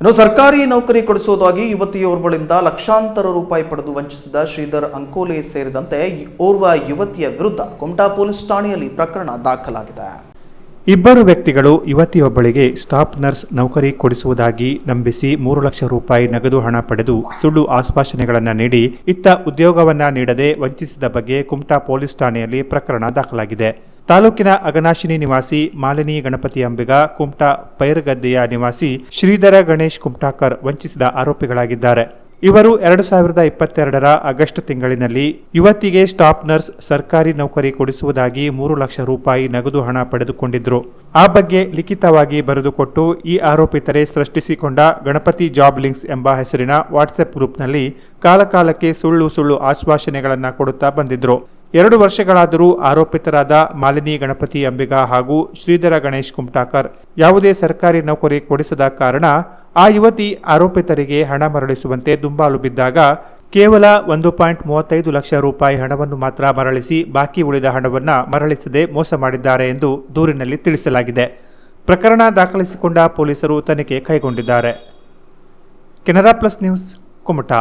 ಇನ್ನು ಸರ್ಕಾರಿ ನೌಕರಿ ಕೊಡಿಸುವುದಾಗಿ ಯುವತಿಯೋರ್ವಳಿಂದ ಲಕ್ಷಾಂತರ ರೂಪಾಯಿ ಪಡೆದು ವಂಚಿಸಿದ ಶ್ರೀಧರ್ ಅಂಕೋಲೆ ಸೇರಿದಂತೆ ಓರ್ವ ಯುವತಿಯ ವಿರುದ್ಧ ಕುಮಟಾ ಪೊಲೀಸ್ ಠಾಣೆಯಲ್ಲಿ ಪ್ರಕರಣ ದಾಖಲಾಗಿದೆ. ಇಬ್ಬರು ವ್ಯಕ್ತಿಗಳು ಯುವತಿಯೊಬ್ಬಳಿಗೆ ಸ್ಟಾಫ್ ನರ್ಸ್ ನೌಕರಿ ಕೊಡಿಸುವುದಾಗಿ ನಂಬಿಸಿ ಮೂರು ಲಕ್ಷ ರೂಪಾಯಿ ನಗದು ಹಣ ಪಡೆದು ಸುಳ್ಳು ಆಶ್ವಾಸನೆಗಳನ್ನು ನೀಡಿ ಇತ್ತ ಉದ್ಯೋಗವನ್ನ ನೀಡದೆ ವಂಚಿಸಿದ ಬಗ್ಗೆ ಕುಮಟಾ ಪೊಲೀಸ್ ಠಾಣೆಯಲ್ಲಿ ಪ್ರಕರಣ ದಾಖಲಾಗಿದೆ. ತಾಲೂಕಿನ ಅಗನಾಶಿನಿ ನಿವಾಸಿ ಮಾಲಿನಿ ಗಣಪತಿ ಅಂಬಿಗ, ಕುಮಟಾ ಪೈರಗದ್ದೆಯ ನಿವಾಸಿ ಶ್ರೀಧರ ಗಣೇಶ್ ಕುಮಟಾಕರ್ ವಂಚಿಸಿದ ಆರೋಪಿಗಳಾಗಿದ್ದಾರೆ. ಇವರು ಎರಡು ಸಾವಿರದ ಇಪ್ಪತ್ತೆರಡರ ಆಗಸ್ಟ್ ತಿಂಗಳಿನಲ್ಲಿ ಯುವತಿಗೆ ಸ್ಟಾಪ್ ನರ್ಸ್ ಸರ್ಕಾರಿ ನೌಕರಿ ಕೊಡಿಸುವುದಾಗಿ ಮೂರು ಲಕ್ಷ ರೂಪಾಯಿ ನಗದು ಹಣ ಪಡೆದುಕೊಂಡಿದ್ರು. ಆ ಬಗ್ಗೆ ಲಿಖಿತವಾಗಿ ಬರೆದುಕೊಟ್ಟು ಈ ಆರೋಪಿತರೇ ಸೃಷ್ಟಿಸಿಕೊಂಡ ಗಣಪತಿ ಜಾಬ್ ಲಿಂಕ್ಸ್ ಎಂಬ ಹೆಸರಿನ ವಾಟ್ಸ್ಆಪ್ ಗ್ರೂಪ್ನಲ್ಲಿ ಕಾಲಕಾಲಕ್ಕೆ ಸುಳ್ಳು ಸುಳ್ಳು ಆಶ್ವಾಸನೆಗಳನ್ನು ಕೊಡುತ್ತಾ ಬಂದಿದ್ರು. ಎರಡು ವರ್ಷಗಳಾದರೂ ಆರೋಪಿತರಾದ ಮಾಲಿನಿ ಗಣಪತಿ ಅಂಬಿಗ ಹಾಗೂ ಶ್ರೀಧರ ಗಣೇಶ್ ಕುಮಟಾಕರ್ ಯಾವುದೇ ಸರ್ಕಾರಿ ನೌಕರಿ ಕೊಡಿಸದ ಕಾರಣ ಆ ಯುವತಿ ಆರೋಪಿತರಿಗೆ ಹಣ ಮರಳಿಸುವಂತೆ ದುಂಬಾಲು ಬಿದ್ದಾಗ ಕೇವಲ ಒಂದು ಪಾಯಿಂಟ್ ಮೂವತ್ತೈದು ಲಕ್ಷ ರೂಪಾಯಿ ಹಣವನ್ನು ಮಾತ್ರ ಮರಳಿಸಿ ಬಾಕಿ ಉಳಿದ ಹಣವನ್ನು ಮರಳಿಸದೆ ಮೋಸ ಮಾಡಿದ್ದಾರೆ ಎಂದು ದೂರಿನಲ್ಲಿ ತಿಳಿಸಲಾಗಿದೆ. ಪ್ರಕರಣ ದಾಖಲಿಸಿಕೊಂಡ ಪೊಲೀಸರು ತನಿಖೆ ಕೈಗೊಂಡಿದ್ದಾರೆ. Canara plus news, Kumta.